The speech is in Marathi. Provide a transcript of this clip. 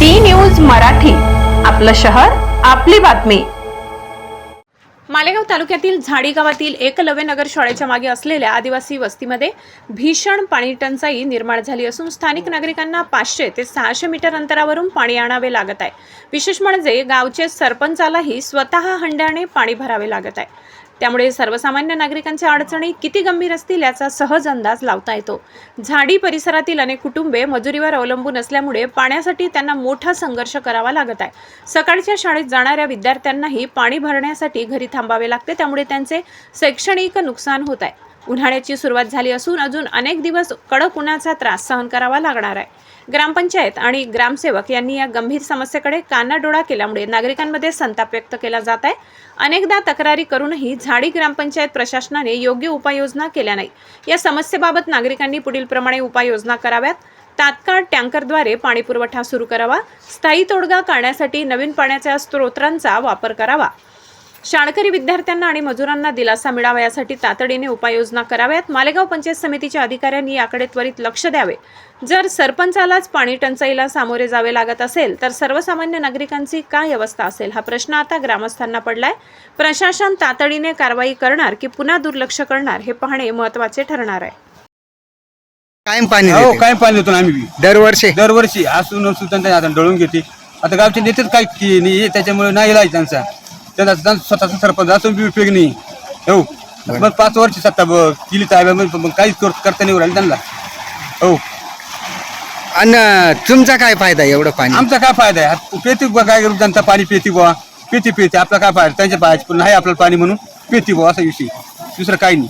D news Marathi. आपलं शहर आपली बातमी. मालेगाव तालुक्यातील झाडी गावातील एकलव्य नगर शाळेच्या मागे असलेल्या आदिवासी वस्तीमध्ये भीषण पाणी टंचाई निर्माण झाली असून स्थानिक नागरिकांना पाचशे ते सहाशे मीटर अंतरावरून पाणी आणावे लागत आहे. विशेष म्हणजे गावचे सरपंचालाही स्वतः हंड्याने पाणी भरावे लागत आहे. त्यामुळे सर्वसामान्य नागरिकांच्या अडचणी किती गंभीर असतील याचा सहज अंदाज लावता येतो. झाडी परिसरातील अनेक कुटुंबे मजुरीवर अवलंबून असल्यामुळे पाण्यासाठी त्यांना मोठा संघर्ष करावा लागत आहे. सकाळच्या शाळेत जाणाऱ्या विद्यार्थ्यांनाही पाणी भरण्यासाठी घरी थांबावे लागते त्यामुळे त्यांचे शैक्षणिक नुकसान होत आहे. उन्हाळ्याची सुरुवात झाली असून अजून अनेक दिवस कडक उन्हाचा त्रास सहन करावा लागणार आहे. ग्रामपंचायत आणि ग्रामसेवक यांनी या गंभीर समस्येकडे कानाडोळा केल्यामुळे नागरिकांमध्ये संताप व्यक्त केला जात आहे. अनेकदा तक्रारी करूनही झाडी ग्रामपंचायत प्रशासनाने योग्य उपाययोजना केल्या नाही. या समस्येबाबत नागरिकांनी पुढील प्रमाणे उपाययोजना कराव्यात. तात्काळ टँकरद्वारे पाणीपुरवठा सुरू करावा. स्थायी तोडगा काढण्यासाठी नवीन पाण्याच्या स्त्रोतांचा वापर करावा. शाळकरी विद्यार्थ्यांना आणि मजुरांना दिलासा मिळावा यासाठी तातडीने उपाययोजना कराव्यात. मालेगाव पंचायत समितीच्या अधिकाऱ्यांनी याकडे त्वरित लक्ष द्यावे. जर सरपंचालाच पाणी टंचाईला सामोरे जावे लागत असेल तर सर्वसामान्य नागरिकांची काय अवस्था असेल हा प्रश्न आता ग्रामस्थांना पडलाय. प्रशासन तातडीने कारवाई करणार की पुन्हा दुर्लक्ष करणार हे पाहणे महत्त्वाचे ठरणार आहे. कायम पाणी हो देते. काय पाणी देतो ना आम्ही बी. दरवर्षी? दरवर्षी. असून आता डळून घेते आता गावचे नेतेच काय की नाही त्याच्यामुळे नाही इलाज त्यांचा. त्यांचा त्यांचा स्वतःचा सरपंच असून बी उपयोग नाही. हो. मग पाच वर्ष सत्ता ब- केली तर मग काहीच कर- करता नाही राहिलं त्यांना. हो. आणि तुमचा काय फायदा एवढं पाणी? आमचा काय फायदा आहे? पेती बुवा काय करू? जनता पाणी पेती बुवा. पेती पेती आपला काय फायदा? त्यांच्या पायाचे पण नाही आपल्याला पाणी म्हणून. पेती बुवा असा विषय. दुसरं काही नाही.